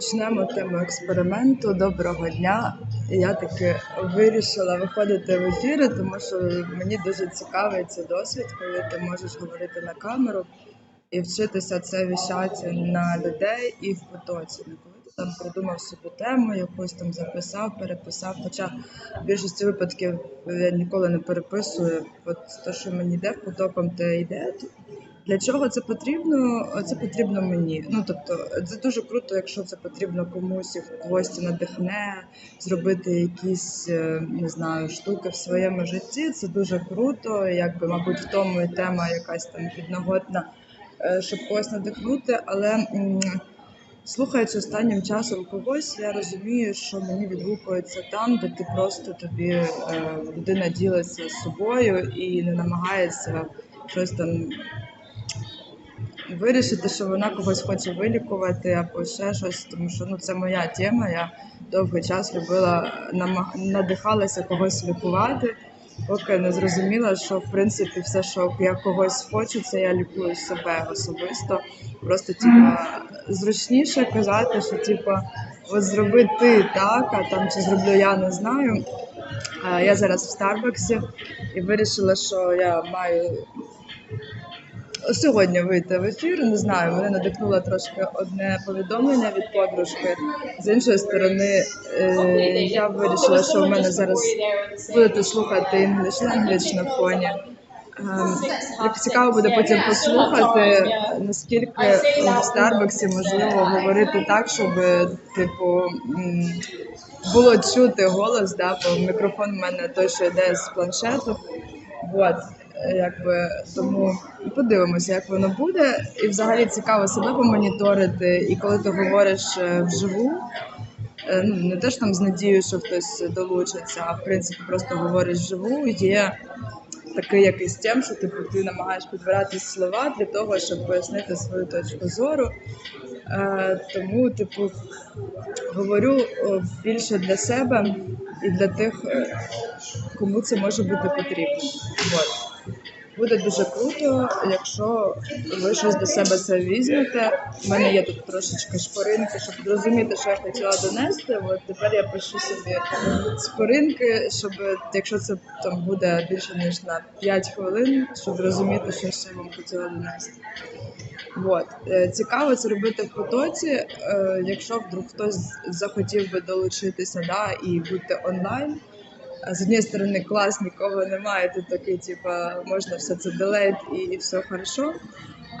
почнемо тему експерименту. Доброго дня. Я таки вирішила виходити в ефіри, тому що мені дуже цікавий цей досвід, коли ти можеш говорити на камеру і вчитися це віщати на людей і в потоці. Не коли ти там придумав собі тему, якусь там записав, переписав. Хоча в більшості випадків я ніколи не переписую. От те, що мені йде потоком, те йде. Для чого це потрібно? Це потрібно мені. Ну тобто, це дуже круто, якщо це потрібно комусь і когось надихне, зробити якісь е, не знаю штуки в своєму житті. Це дуже круто. Якби, мабуть, в тому і тема якась там підноготна, е, щоб когось надихнути. Але слухаючи останнім часом когось, я розумію, що мені відгукується там, де ти просто тобі е, людина ділиться з собою і не намагається щось там вирішити, що вона когось хоче вилікувати або ще щось, тому що ну це моя тема. Я довгий час любила надихалася когось лікувати, поки не зрозуміла, що в принципі все, що я когось хочу, це я лікую себе особисто. Просто типа зручніше казати, що типа от зроби ти так, а там чи зроблю я не знаю. Я зараз в Старбаксі і вирішила, що я маю сьогодні вийти в ефір. Не знаю, мене надихнуло трошки одне повідомлення від подружки. З іншої сторони, е, я вирішила, що в мене зараз будете слухати English Language на фоні. Ем, Як цікаво буде потім послухати, наскільки в Старбаксі можливо говорити так, щоб типу було чути голос, да, бо мікрофон в мене той, що йде з планшету. Вот, якби тому подивимося, як воно буде. І взагалі цікаво себе помоніторити. І коли ти говориш е, вживу, е, ну не те ж там з надією, що хтось долучиться, а в принципі просто говориш вживу, є такий якийсь тем, що типу ти намагаєш підбирати слова для того, щоб пояснити свою точку зору. Е, тому, типу, говорю більше для себе і для тих, кому це може бути потрібно. От. Буде дуже круто, якщо ви щось до себе це візьмете. У мене є тут трошечки шпоринки, щоб зрозуміти, що я хотіла донести. От тепер я пишу собі шпоринки, щоб якщо це там буде більше ніж на 5 хвилин, щоб розуміти, що ще вам хотіла донести. От. Е, Цікаво це робити в потоці. е, Якщо вдруг хтось захотів би долучитися да, і бути онлайн. З однієї сторони, клас, нікого немає, тут такий, типа, можна все це делейт і, і все хорошо.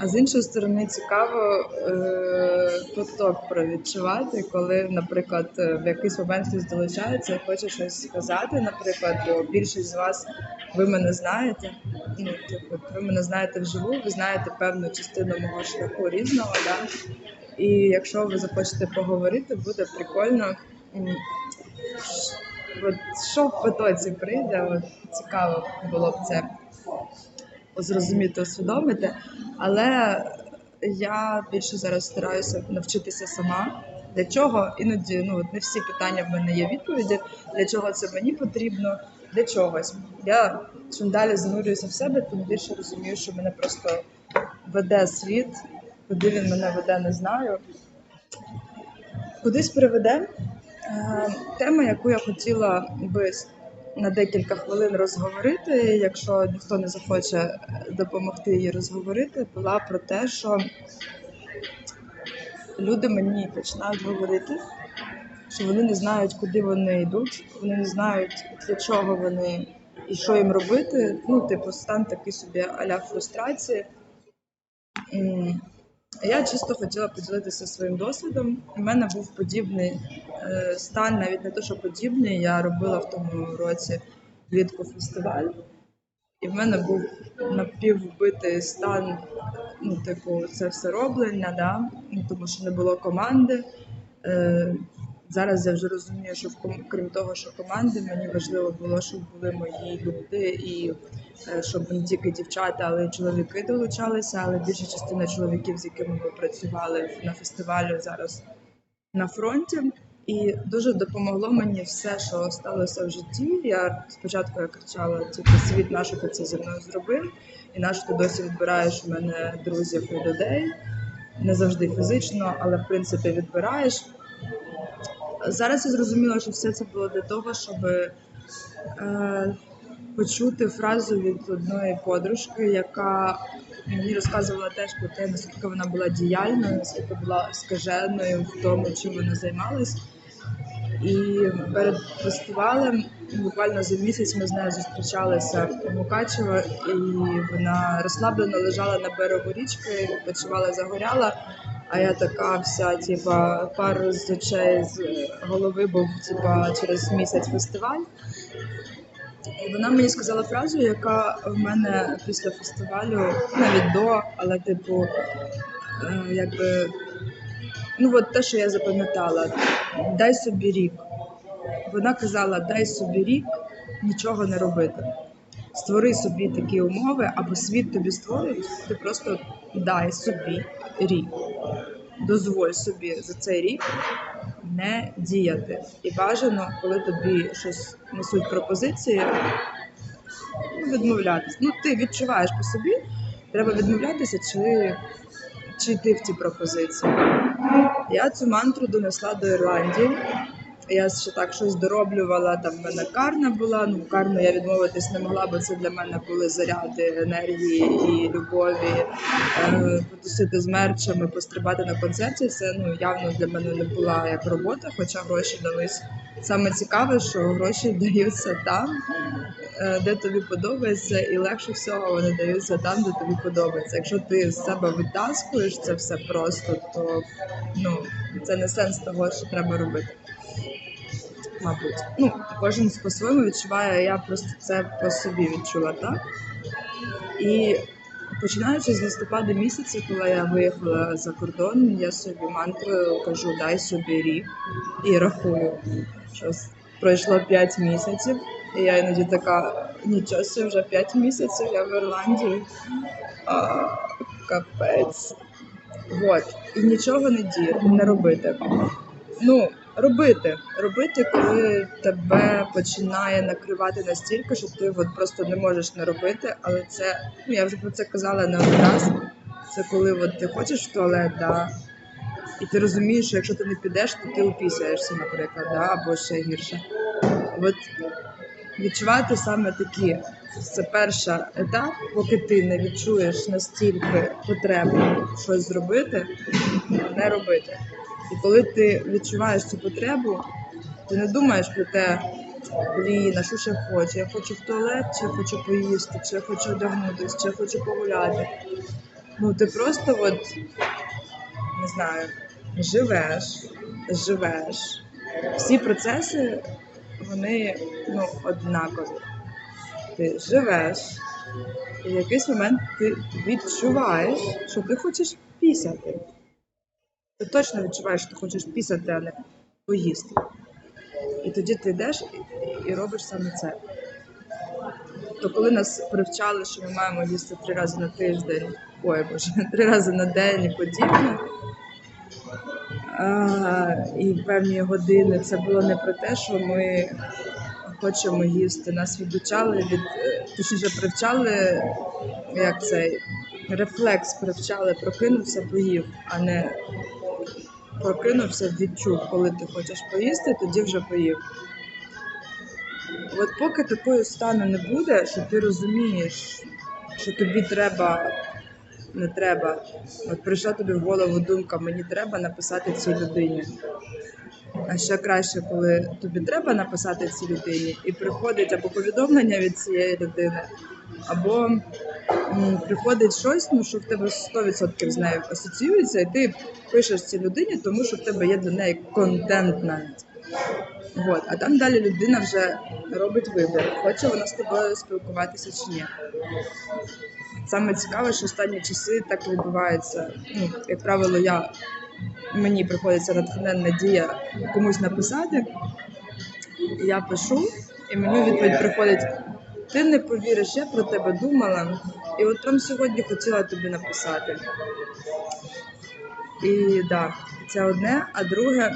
А з іншої сторони, цікаво е, поток провідчувати, коли, наприклад, е, в якийсь момент хтось долучається і хоче щось сказати. Наприклад, бо більшість з вас ви мене знаєте. Ну, типу, ви мене знаєте вживу, ви знаєте певну частину мого шляху різного. Да? І якщо ви захочете поговорити, буде прикольно. От що в потоці прийде, от цікаво було б це зрозуміти, усвідомити. Але я більше зараз стараюся навчитися сама. Для чого іноді ну не всі питання в мене є відповіді. Для чого це мені потрібно? Для чогось. Я чим далі занурююся в себе, тим більше розумію, що мене просто веде світ, куди він мене веде, не знаю. Кудись приведе. Е, Тема, яку я хотіла би на декілька хвилин розговорити, якщо ніхто не захоче допомогти їй розговорити, була про те, що люди мені починають говорити, що вони не знають, куди вони йдуть, вони не знають, для чого вони і що їм робити. Ну, типу, стан такий собі аля фрустрації. М, Я чисто хотіла поділитися своїм досвідом. У мене був подібний е, стан, навіть не те, що подібний. Я робила в тому році влітку фестиваль, і в мене був напіввбитий стан, ну, типу, це все роблення, да? тому що не було команди. Зараз я вже розумію, що в крім того, що команди, мені важливо було, щоб були мої люди, і е, щоб не тільки дівчата, але й чоловіки долучалися. Але більша частина чоловіків, з якими ми працювали на фестивалі зараз на фронті. І дуже допомогло мені все, що сталося в житті. Я спочатку я кричала: типу, світ наш ти це зі мною зробив, і наш ти досі відбираєш у мене друзів і людей. Не завжди фізично, але в принципі відбираєш. Зараз я зрозуміла, що все це було для того, щоб е, почути фразу від одної подружки, яка мені розказувала теж про те, наскільки вона була діяльною, наскільки була скаженою в тому, чим вона займалась. І перед фестивалем буквально за місяць ми з нею зустрічалися у Мукачево, і вона розслаблено лежала на берегу річки, відпочивала, загоряла. А я така вся, типа, пар з очей з голови був типа через місяць фестиваль. І вона мені сказала фразу, яка в мене після фестивалю навіть до, але типу, е, якби ну от те, що я запам'ятала, дай собі рік. Вона казала: дай собі рік нічого не робити. Створи собі такі умови, або світ тобі створить, ти просто дай собі рік. Дозволь собі за цей рік не діяти. І бажано, коли тобі щось несуть пропозиції, ну, відмовлятися. Ну, ти відчуваєш по собі, треба відмовлятися чи, чи йти в ці пропозиції. Я цю мантру донесла до Ірландії. Я ще так щось дороблювала. Там в мене карна була. Ну карну я відмовитись не могла, бо це для мене були заряди енергії і любові. Е, потусити з мерчами, пострибати на концерті. Це ну явно для мене не була як робота, хоча гроші дались. Саме цікаве, що гроші даються там, е, де тобі подобається, і легше всього вони даються там, де тобі подобається. Якщо ти з себе витаскуєш це все просто, то ну це не сенс того, що треба робити. Мабуть, ну кожен по-своєму відчуває. Я просто це по собі відчула так. І починаючи з листопада місяця, коли я виїхала за кордон, я собі мантрою кажу дай собі рік і рахую, що пройшло 5 місяців. І я іноді така, нічого вже 5 місяців, я в Ірландії. А, капець. Вот. І нічого не діяти, не робити. Ну, робити. Робити, коли тебе починає накривати настільки, що ти от просто не можеш не робити. Але це, ну я вже про це казала не один раз. Це коли от ти хочеш в туалет, да, і ти розумієш, що якщо ти не підеш, то ти упісяєшся, наприклад, да, або ще гірше. От відчувати саме такі. Це перший етап, поки ти не відчуєш настільки потребу щось зробити, не робити. І коли ти відчуваєш цю потребу, ти не думаєш про те, блін, а що ще хочу? Я хочу в туалет, чи я хочу поїсти, чи я хочу одягнутися, чи я хочу погуляти. Ну ти просто от не знаю, живеш, живеш. Всі процеси, вони ну, однакові. Ти живеш, і в якийсь момент ти відчуваєш, що ти хочеш пісяти. Ти точно відчуваєш, що ти хочеш пісяти, а не поїсти. І тоді ти йдеш і, і робиш саме це. То коли нас привчали, що ми маємо їсти три рази на тиждень, ой боже, три рази на день і подібне. А, і певні години це було не про те, що ми хочемо їсти. Нас відучали від е, точніше привчали, як цей рефлекс привчали, прокинувся, поїв, а не прокинувся, відчув, коли ти хочеш поїсти, тоді вже поїв. От поки такого стану не буде, що ти розумієш, що тобі треба, не треба. От прийшла тобі в голову думка, мені треба написати цій людині. А ще краще, коли тобі треба написати цій людині, і приходить або повідомлення від цієї людини, або м, приходить щось, ну що в тебе 100% з нею асоціюється, і ти пишеш цій людині, тому що в тебе є до неї контент навіть. Вот. А там далі людина вже робить вибір, хоче вона з тобою спілкуватися чи ні. Саме цікаве, що останні часи так відбувається. Ну, як правило, я мені приходиться натхненна дія комусь написати. Я пишу, і мені відповідь приходить: ти не повіриш, я про тебе думала, і от прям сьогодні хотіла тобі написати. І да, це одне, а друге,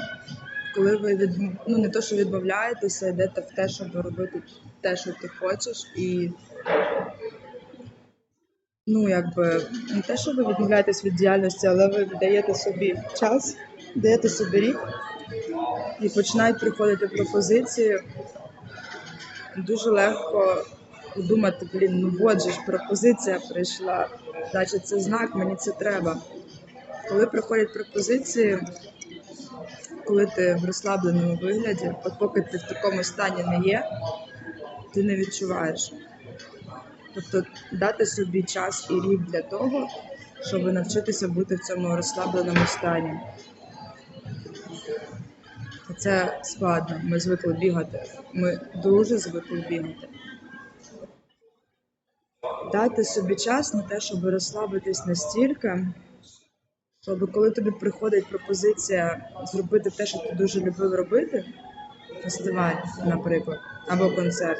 коли ви від ну не то, що відмовляєтеся, йдете в те, щоб робити те, що ти хочеш, і ну якби не те, що ви відмовляєтесь від діяльності, але ви даєте собі час, даєте собі рік і починають приходити пропозиції, дуже легко подумати, блін, ну от же ж пропозиція прийшла, значить це знак, мені це треба. Коли приходять пропозиції, коли ти в розслабленому вигляді, от поки ти в такому стані не є, ти не відчуваєш. Тобто дати собі час і рік для того, щоб навчитися бути в цьому розслабленому стані. Це складно. Ми звикли бігати. Ми дуже звикли бігати. Дати собі час на те, щоб розслабитись настільки, щоб коли тобі приходить пропозиція зробити те, що ти дуже любив робити, фестиваль, наприклад, або концерт,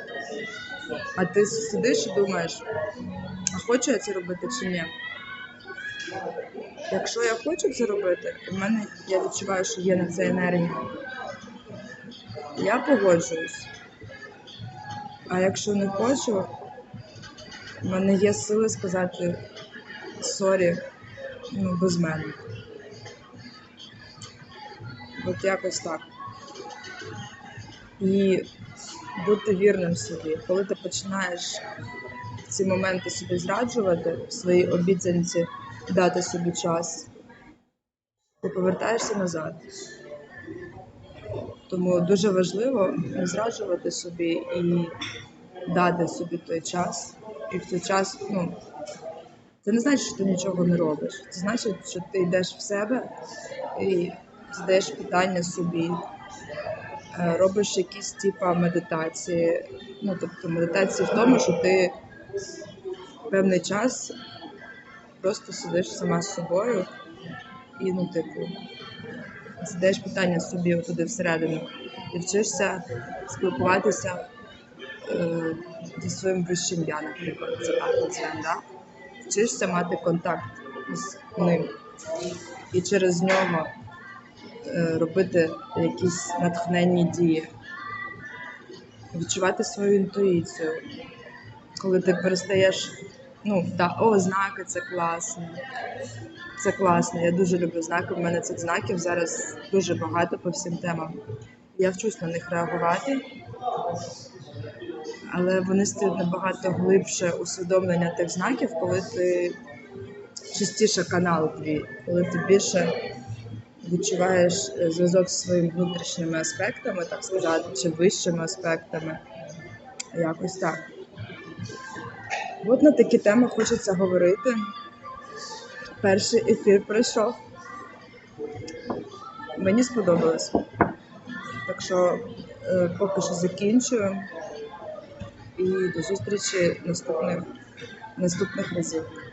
а ти сидиш і думаєш, а хочу я це робити чи ні? Якщо я хочу це робити, в мене я відчуваю, що є на це енергія. Я погоджуюсь. А якщо не хочу, в мене є сили сказати сорі, ну, без мене. От якось так. І бути вірним собі. Коли ти починаєш ці моменти собі зраджувати, в своїй обіцянці дати собі час, ти повертаєшся назад. Тому дуже важливо не зраджувати собі і дати собі той час. І в той час, ну, це не значить, що ти нічого не робиш. Це значить, що ти йдеш в себе і задаєш питання собі, робиш якісь типа медитації. Ну, тобто медитації в тому, що ти певний час просто сидиш сама з собою і, ну, типу, задаєш питання собі туди всередину і вчишся спілкуватися е, зі своїм вищим я, наприклад, це так називаємо, да? Вчишся мати контакт з ним і через нього е, робити якісь натхненні дії, відчувати свою інтуїцію, коли ти перестаєш, ну, да, о, знаки це класно. Це класно, я дуже люблю знаки. У мене цих знаків зараз дуже багато по всім темам. Я вчусь на них реагувати, але вони стають набагато глибше усвідомлення тих знаків, коли ти частіше канал твій, коли ти більше відчуваєш е, зв'язок з своїми внутрішніми аспектами, так сказати, чи вищими аспектами. Якось так. От на такі теми хочеться говорити. Перший ефір пройшов. Мені сподобалось. Так що е, поки що закінчую. І до зустрічі наступних, наступних разів.